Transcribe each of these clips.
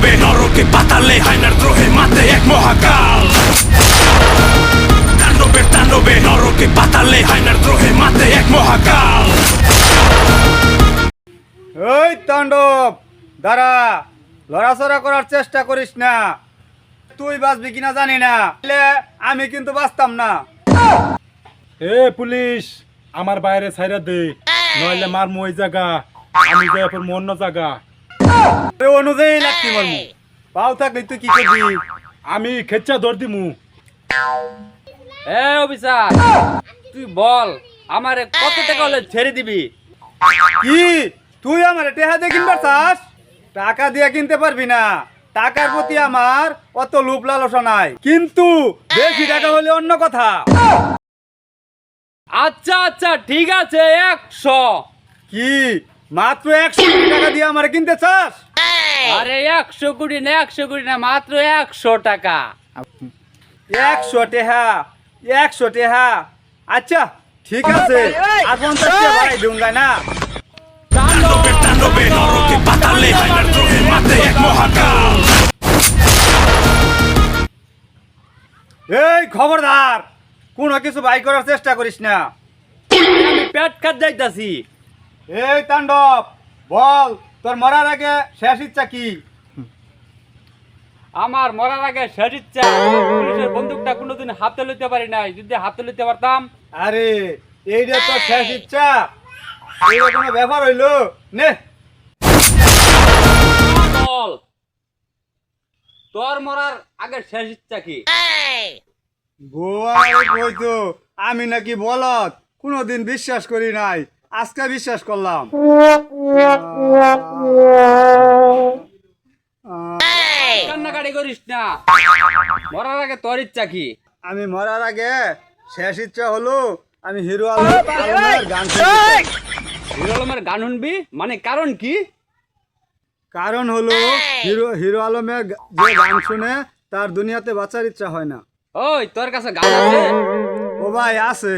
তাণ্ডবে নরকে পাতালে হাইনার দ্রোহে মাতে এক মহাকাল তাণ্ডবের তাণ্ডবে নরকে পাতালে হাইনার দ্রোহে মাতে এক মহাকাল ওই তাণ্ডব দাঁড়া লড়াচড়া করার চেষ্টা করিস না। তুই বাঁচবি কিনা জানি না আমি কিন্তু বাঁচতাম না। এ পুলিশ আমার বাইরে ছাইরা দে নইলে মার মই জায়গা আমি যাই পর অন্য জায়গা। অনুযায়ী লাগতি মর্ম পাও থাকলে তুই কি করবি? আমি খেচ্চা ধর দিমু। এ অফিসার তুই বল আমারে কত টাকা হলে ছেড়ে দিবি? কি? তুই আমার টেহা দিয়ে কিনবার চাস? টাকা দিয়ে কিনতে পারবি না। টাকার প্রতি আমার অত লোভ লালসা নাই। কিন্তু বেশি টাকা হলে অন্য কথা। আচ্ছা আচ্ছা ঠিক আছে একশো। কি? মাত্র একশো কোটি টাকা দিয়ে আমার কিনতে চাস? আরে একশো কোটি না একশো কোটি না মাত্র একশো টাকা। একশো টেহা একশো টেহা। আচ্ছা ঠিক আছে। আর পঞ্চাশ টাকা বাড়াই দিউঙ্গা না? এই খবরদার কোনো কিছু বাই করার চেষ্টা করিস না। আমি পেট খাত যাইতাছি এই তাণ্ডব বল তোর মরার আগে শেষ ইচ্ছা কি? আমার মরার আগে শেষ ইচ্ছা পুলিশের বন্দুকটা কোনোদিন হাতে লইতে পারি নাই। যদি হাতে লইতে পারতাম আরে এইটা তো শেষ ইচ্ছা এইটা কোনো ব্যাপার হইল নে। বল তোর মরার আগে শেষ ইচ্ছা কি? গোয়া কইতো আমি নাকি বলত কোনোদিন বিশ্বাস করি নাই। আজকে বিশ্বাস করলাম। কান্নাকাটি করিস না। মরার আগে তোর ইচ্ছা কি? আমি মরার আগে শেষ ইচ্ছা হলো আমি হিরো আলমের গান হিরো আলমের গান শুনবি? মানে কারণ কি? কারণ হলো হিরো হিরো আলমের যে গান শুনে তার দুনিয়াতে বাঁচার ইচ্ছা হয় না। ওই তোর কাছে গান আছে? ও ভাই আছে।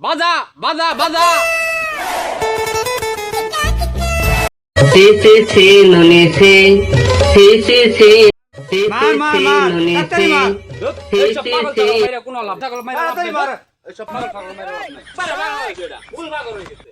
বাজা বাজা বাজা! সে সে সে নুনে সে সে সে সে মার মার মার তাড়াতাড়ি মার ধুৎ, সে, এইসব সে, পাগল। ছাগল মাইরা কোনো লাভ ছাগল মাইরা লাভ নেই, মার। এইসব পাগল ছাগল মাইরা লাভ নেই। ভুল পাগল হয়ে গেছে।